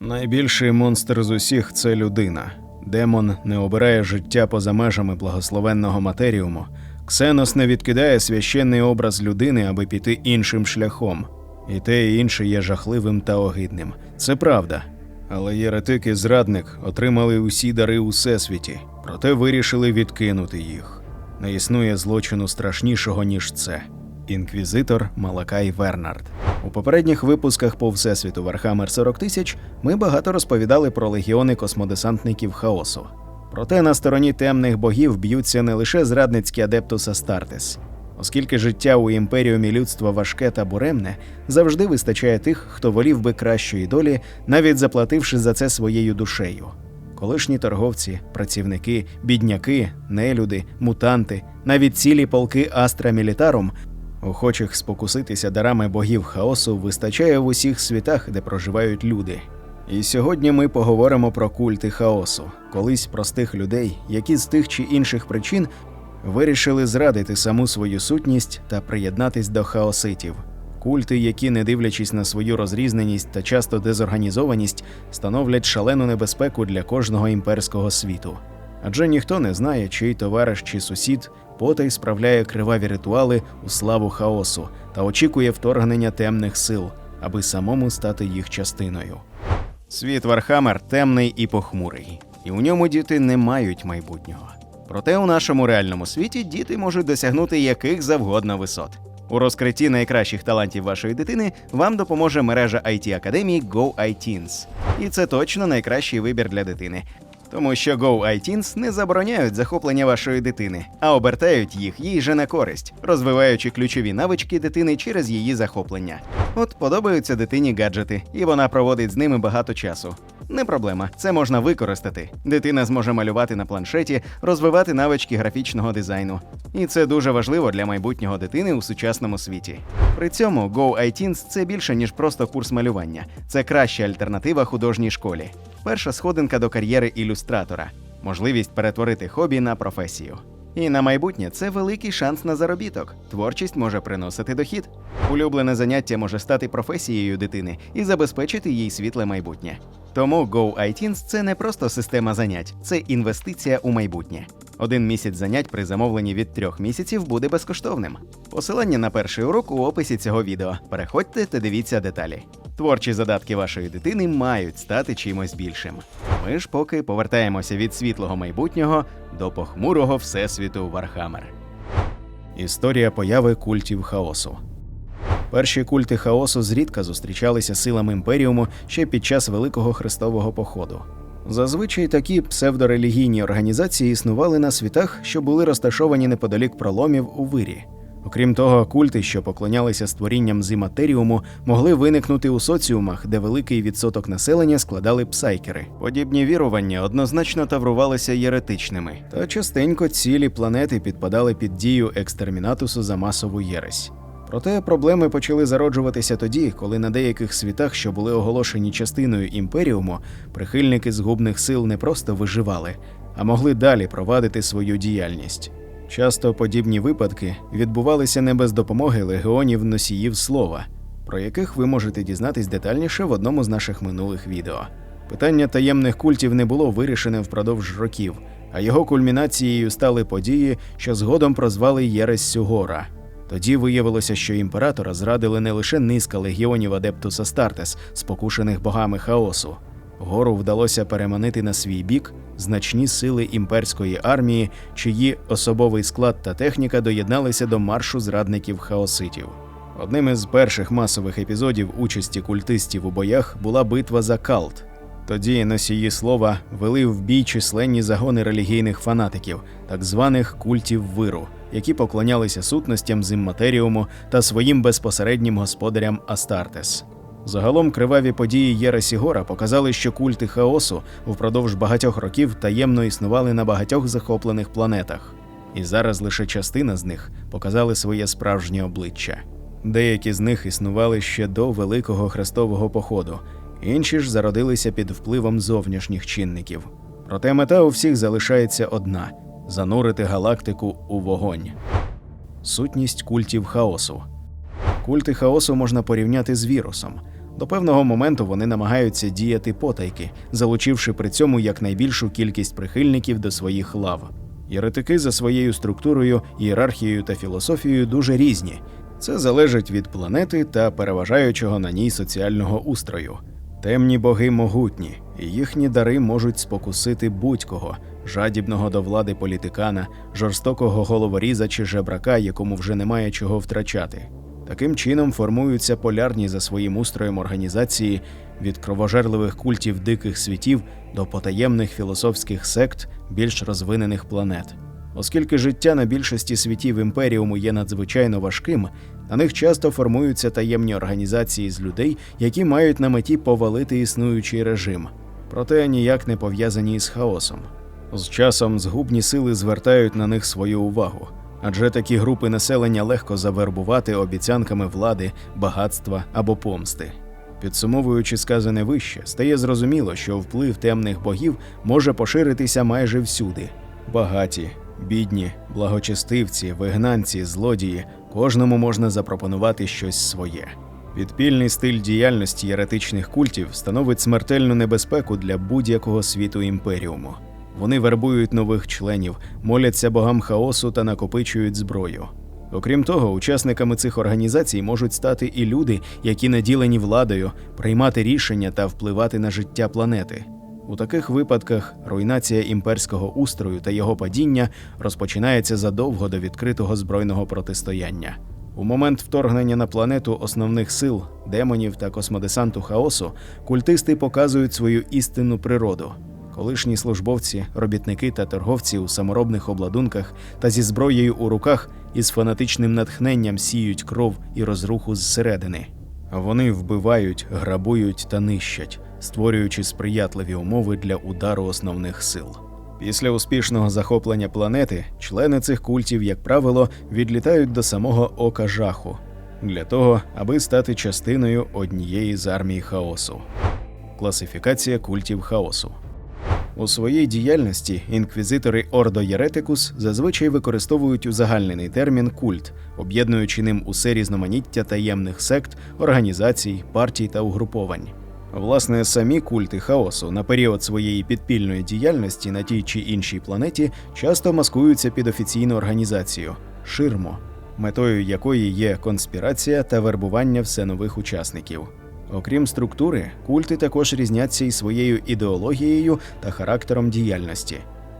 Найбільший монстр з усіх це людина. Демон не обирає життя поза межами благословенного матеріуму. Ксенос не відкидає священний образ людини, аби піти іншим шляхом. І те і інше є жахливим та огидним. Це правда. Але єретик і зрадник отримали усі дари у всесвіті, проте вирішили відкинути їх. Не існує злочину страшнішого, ніж це. Інквізитор Малакай Вернард. У попередніх випусках по всесвіту Вархаммер 40 тисяч ми багато розповідали про легіони космодесантників хаосу. Проте на стороні темних богів б'ються не лише зрадницькі адептус Астартес. Оскільки життя у імперіумі людства важке та буремне, завжди вистачає тих, хто волів би кращої долі, навіть заплативши за це своєю душею. Колишні торговці, працівники, бідняки, нелюди, мутанти, навіть цілі полки Астра Мілітарум, охочих спокуситися дарами богів хаосу, вистачає в усіх світах, де проживають люди. І сьогодні ми поговоримо про культи хаосу, колись простих людей, які з тих чи інших причин вирішили зрадити саму свою сутність та приєднатись до хаоситів. Культи, які, не дивлячись на свою розрізненість та часто дезорганізованість, становлять шалену небезпеку для кожного імперського світу. Адже ніхто не знає, чий товариш чи сусід потай справляє криваві ритуали у славу хаосу та очікує вторгнення темних сил, аби самому стати їх частиною. Світ Вархаммер темний і похмурий, і у ньому діти не мають майбутнього. Проте у нашому реальному світі діти можуть досягнути яких завгодно висот. У розкритті найкращих талантів вашої дитини вам допоможе мережа it академії Go iTeens. І це точно найкращий вибір для дитини. Тому що Go iTunes не забороняють захоплення вашої дитини, а обертають їх їй же на користь, розвиваючи ключові навички дитини через її захоплення. От подобаються дитині гаджети, і вона проводить з ними багато часу. Не проблема, це можна використати. Дитина зможе малювати на планшеті, розвивати навички графічного дизайну. І це дуже важливо для майбутнього дитини у сучасному світі. При цьому Go iTeens – це більше ніж просто курс малювання. Це краща альтернатива художній школі. Перша сходинка до кар'єри ілюстратора, можливість перетворити хобі на професію. І на майбутнє це великий шанс на заробіток. Творчість може приносити дохід. Улюблене заняття може стати професією дитини і забезпечити їй світле майбутнє. Тому Go iTeens – це не просто система занять, це інвестиція у майбутнє. Один місяць занять при замовленні від трьох місяців буде безкоштовним. Посилання на перший урок у описі цього відео. Переходьте та дивіться деталі. Творчі задатки вашої дитини мають стати чимось більшим. Ми ж поки повертаємося від світлого майбутнього до похмурого всесвіту Вархаммер. Історія появи культів хаосу. Перші культи хаосу зрідка зустрічалися силам імперіуму ще під час Великого Хрестового походу. Зазвичай такі псевдорелігійні організації існували на світах, що були розташовані неподалік проломів у вирі. Окрім того, культи, що поклонялися створінням з матеріуму, могли виникнути у соціумах, де великий відсоток населення складали псайкери. Подібні вірування однозначно таврувалися єретичними, та частенько цілі планети підпадали під дію екстермінатусу за масову єресь. Проте проблеми почали зароджуватися тоді, коли на деяких світах, що були оголошені частиною імперіуму, прихильники згубних сил не просто виживали, а могли далі провадити свою діяльність. Часто подібні випадки відбувалися не без допомоги легіонів носіїв слова, про яких ви можете дізнатись детальніше в одному з наших минулих відео. Питання таємних культів не було вирішене впродовж років, а його кульмінацією стали події, що згодом прозвали Єресь Сюгора. Тоді виявилося, що імператора зрадили не лише низка легіонів Адептус Астартес, спокушених богами хаосу. Гору вдалося переманити на свій бік значні сили імперської армії, чиї особовий склад та техніка доєдналися до маршу зрадників хаоситів. Одним із перших масових епізодів участі культистів у боях була битва за Калт. Тоді носії слова вели в бій численні загони релігійних фанатиків, так званих культів виру, які поклонялися сутностям з імматеріуму та своїм безпосереднім господарям Астартес. Загалом криваві події Єресігора показали, що культи хаосу впродовж багатьох років таємно існували на багатьох захоплених планетах, і зараз лише частина з них показали своє справжнє обличчя. Деякі з них існували ще до Великого Хрестового походу, інші ж зародилися під впливом зовнішніх чинників. Проте мета у всіх залишається одна занурити галактику у вогонь. Сутність культів хаосу. Культи хаосу можна порівняти з вірусом. До певного моменту вони намагаються діяти потайки, залучивши при цьому якнайбільшу кількість прихильників до своїх лав. Єретики за своєю структурою, ієрархією та філософією дуже різні. Це залежить від планети та переважаючого на ній соціального устрою. Темні боги могутні, і їхні дари можуть спокусити будь-кого, жадібного до влади політикана, жорстокого головоріза чи жебрака, якому вже немає чого втрачати. Таким чином формуються полярні за своїм устроєм організації від кровожерливих культів диких світів до потаємних філософських сект більш розвинених планет. Оскільки життя на більшості світів імперіуму є надзвичайно важким, на них часто формуються таємні організації з людей, які мають на меті повалити існуючий режим, проте ніяк не пов'язані із хаосом. З часом згубні сили звертають на них свою увагу, адже такі групи населення легко завербувати обіцянками влади, багатства або помсти. Підсумовуючи сказане вище, стає зрозуміло, що вплив темних богів може поширитися майже всюди. Багаті, бідні, благочестивці, вигнанці, злодії кожному можна запропонувати щось своє. Підпільний стиль діяльності єретичних культів становить смертельну небезпеку для будь-якого світу імперіуму. Вони вербують нових членів, моляться богам хаосу та накопичують зброю. Окрім того, учасниками цих організацій можуть стати і люди, які наділені владою, приймати рішення та впливати на життя планети. У таких випадках руйнація імперського устрою та його падіння розпочинається задовго до відкритого збройного протистояння. У момент вторгнення на планету основних сил, демонів та космодесанту хаосу культисти показують свою істинну природу. Колишні службовці, робітники та торговці у саморобних обладунках та зі зброєю у руках із фанатичним натхненням сіють кров і розруху зсередини. Вони вбивають, грабують та нищать, створюючи сприятливі умови для удару основних сил. Після успішного захоплення планети члени цих культів, як правило, відлітають до самого ока жаху для того, аби стати частиною однієї з армій хаосу. Класифікація культів хаосу. У своїй діяльності інквізитори Ордо Єретикус зазвичай використовують узагальнений термін культ, об'єднуючи ним усе різноманіття таємних сект, організацій, партій та угруповань. Власне, самі культи хаосу на період своєї підпільної діяльності на тій чи іншій планеті часто маскуються під офіційну організацію ширмо, метою якої є конспірація та вербування все нових учасників. Окрім структури, культи також різняться і своєю ідеологією та характером діяльності.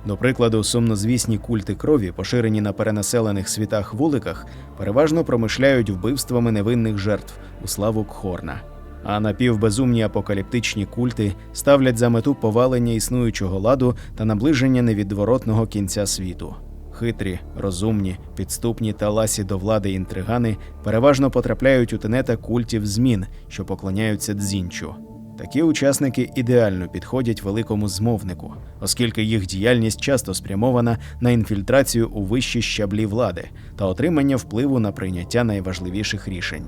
До прикладу, сумнозвісні культи крові, поширені на перенаселених світах вуликах, переважно промишляють вбивствами невинних жертв у славу Кхорна. А напівбезумні апокаліптичні культи ставлять за мету повалення існуючого ладу та наближення невідворотного кінця світу. Хитрі, розумні, підступні та ласі до влади інтригани переважно потрапляють у тенета культів змін, що поклоняються дзінчу. Такі учасники ідеально підходять великому змовнику, оскільки їх діяльність часто спрямована на інфільтрацію у вищі щаблі влади та отримання впливу на прийняття найважливіших рішень.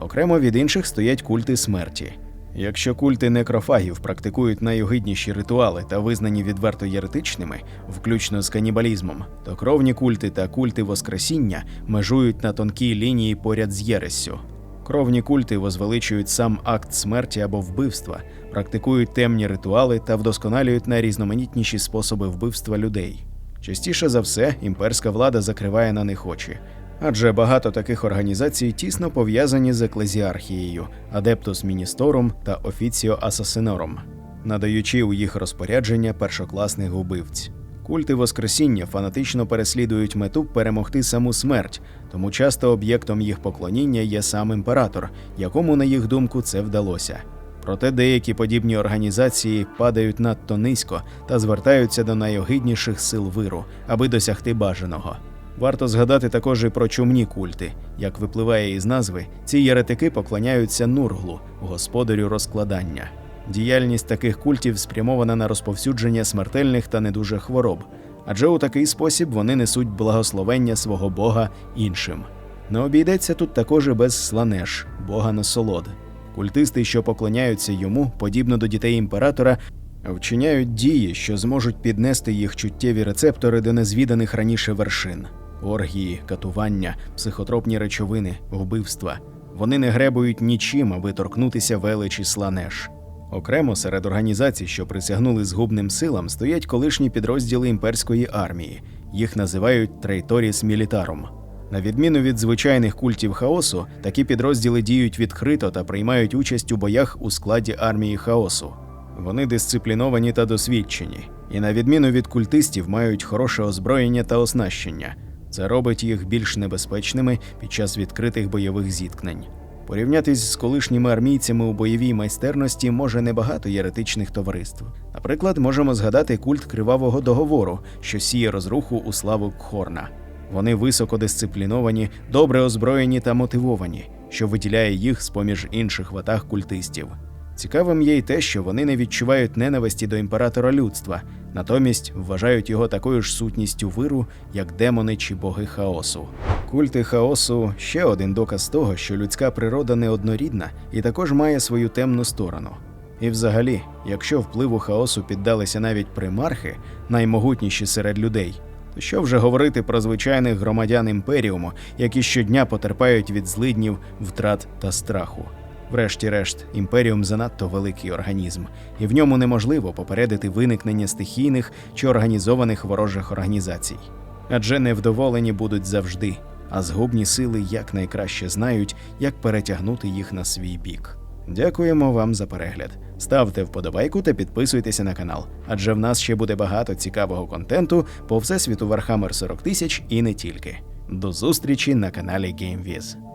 Окремо від інших стоять культи смерті. Якщо культи некрофагів практикують найогидніші ритуали та визнані відверто єретичними, включно з канібалізмом, то кровні культи та культи Воскресіння межують на тонкій лінії поряд з єрессю. Кровні культи возвеличують сам акт смерті або вбивства, практикують темні ритуали та вдосконалюють найрізноманітніші способи вбивства людей. Частіше за все, імперська влада закриває на них очі, адже багато таких організацій тісно пов'язані з еклезіархією, Адептус Міністорум та Офіціо Асасинором, надаючи у їх розпорядження першокласних убивць. Культи Воскресіння фанатично переслідують мету перемогти саму смерть, тому часто об'єктом їх поклоніння є сам імператор, якому, на їх думку, це вдалося. Проте деякі подібні організації падають надто низько та звертаються до найогидніших сил виру, аби досягти бажаного. Варто згадати також і про чумні культи. Як випливає із назви, ці єретики поклоняються Нурглу, господарю розкладання. Діяльність таких культів спрямована на розповсюдження смертельних та недужих хвороб, адже у такий спосіб вони несуть благословення свого Бога іншим. Не обійдеться тут також і без сланеш, Бога насолод. Культисти, що поклоняються йому, подібно до дітей імператора, вчиняють дії, що зможуть піднести їх чуттєві рецептори до незвіданих раніше вершин оргії, катування, психотропні речовини, вбивства. Вони не гребують нічим, аби торкнутися величі Сланеш. Окремо серед організацій, що присягнули згубним силам, стоять колишні підрозділи імперської армії. Їх називають Трейторіс Мілітарум. На відміну від звичайних культів хаосу, такі підрозділи діють відкрито та приймають участь у боях у складі армії хаосу. Вони дисципліновані та досвідчені, і на відміну від культистів мають хороше озброєння та оснащення. Це робить їх більш небезпечними під час відкритих бойових зіткнень. Порівнятись з колишніми армійцями у бойовій майстерності може небагато єретичних товариств. Наприклад, можемо згадати культ кривавого договору, що сіє розруху у славу Кхорна. Вони високодисципліновані, добре озброєні та мотивовані, що виділяє їх з поміж інших ватаг культистів. Цікавим є й те, що вони не відчувають ненависті до імператора людства, натомість вважають його такою ж сутністю виру, як демони чи боги хаосу. Культи хаосу ще один доказ того, що людська природа неоднорідна і також має свою темну сторону. І взагалі, якщо впливу хаосу піддалися навіть примархи, наймогутніші серед людей, то що вже говорити про звичайних громадян імперіуму, які щодня потерпають від злиднів, втрат та страху. Врешті-решт, імперіум занадто великий організм, і в ньому неможливо попередити виникнення стихійних чи організованих ворожих організацій. Адже невдоволені будуть завжди, а згубні сили якнайкраще знають, як перетягнути їх на свій бік. Дякуємо вам за перегляд. Ставте вподобайку та підписуйтеся на канал, адже в нас ще буде багато цікавого контенту по всесвіту Warhammer 40 тисяч і не тільки. До зустрічі на каналі GameViz.